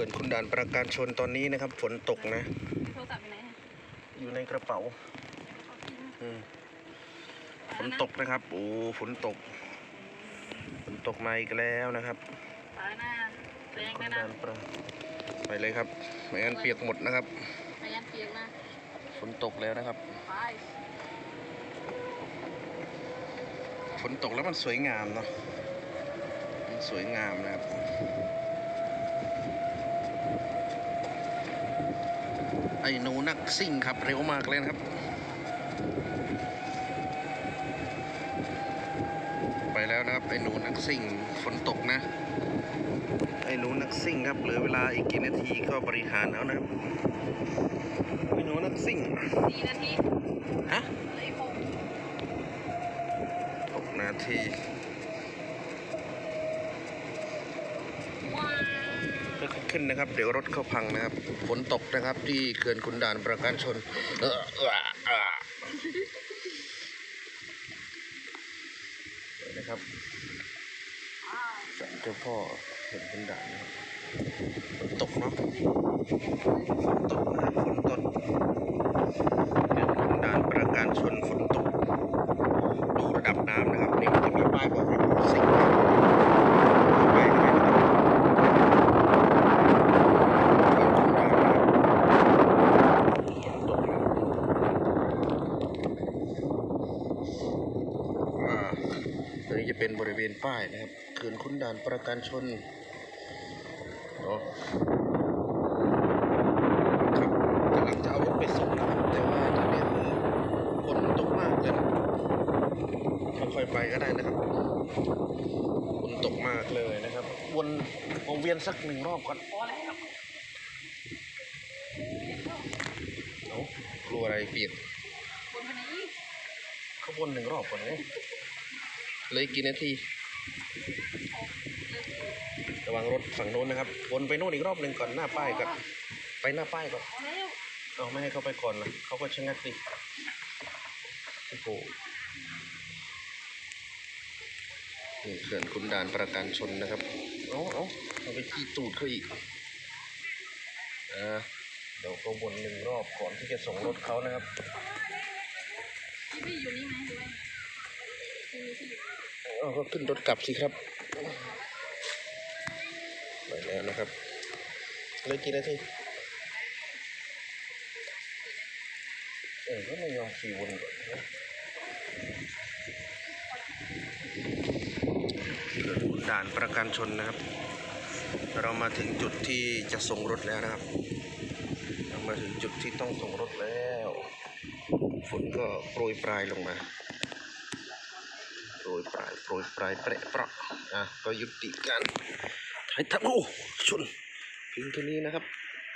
ขื่อนคุณด่านประการชนตอนนี้นะครับ ฝนตกนะ โทรศัพท์ไปไหนอะอยู่ในกระเป๋าเอาทิ้งอืมฝนตกนะครับ โอ้ฝนตก ฝนตกมาอีกแล้วนะครับไปหน้าแรงคุณนะนะด่านประไปเลยครับไม่งั้นเปียกหมดนะครับไปยันเปียกนะฝนตกแล้วนะครับ ไปฝนตกแล้วมันสวยงามเนาะมันสวยงามนะครับ ไอ้หนูนักซิ่งขับเร็วมากเลยนะครับ ไปแล้วนะครับไอ้หนูนักซิ่งฝนตกนะ ไอ้หนูนักซิ่งครับเหลือเวลาอีกกี่นาทีก็บริหารแล้วนะครับไอ้หนูนักซิ่งสี่นาทีฮะเหลยหกหกนาที ว้าว ค่อยๆขึ้นนะครับ เดี๋ยวรถเข้าพังนะครับ ฝนตกนะครับ ที่เขื่อนขุนด่านประการชนเออเออเออนะครับเจ้าพ่อเขื่อนขุนด่านนะครับฝนตกเนาะฝนตกนะฝนตกเขื่อนขุนด่านประการชนฝนตกดูระดับน้ำนะครับนี่มันจะมีป้ายบอกให้ดูสิ่งไปได้นะครับ อ่า ตรงนี้จะเป็นบริเวณป้ายนะครับเขื่อนขุนด่านประการชนเนาะครับกำลังจะเอารถไปส่งนะครับแต่ว่าตอนนี้ฝนตกมากเลยนะค่อยๆไปก็ได้นะครับฝนตกมากเลยนะครับ วนวงเวียนสักหนึ่งรอบก่อนพอแล้วเอ้ากลัวอะไรเปียกบนไปไหนอีกขบวนหนึ่งรอบก่อนเลย เลยกี่นาทีระวังรถฝั่งโน้นนะครับวนไปโน่นอีกรอบหนึ่งก่อนหน้าป้ายก่อนไปหน้าป้ายก่อนอแล้วเอาไม่ให้เขาไปก่อนนะเขาก็ชะงักดิโอ้โหนี่เขื่อนคุณด่านประการชนนะครับเอาเอาเอาไปขี้ตูดเขาอีกอ่าเดี๋ยวก็วนหนึ่งรอบก่อนที่จะส่งรถเขานะครับพี่พี่อยู่นี่ไหมหรือว่ายังไงพี่ที่ เอาก็ขึ้นรถกลับสิครับไปแล้วนะครับเหลยกี่นาทีเออก็ไม่ยอมขี่วนก่อนนะด่านประกันชนนะครับ เรามาถึงจุดที่จะส่งรถแล้วนะครับ เรามาถึงจุดที่ต้องส่งรถแล้ว ฝนก็โปรยปลายลงมา รยปลายโปรยปลายเประเปราะอะก็ยุติการถ่ายทำโอ้ชนเพียงเท่านี้นะครับ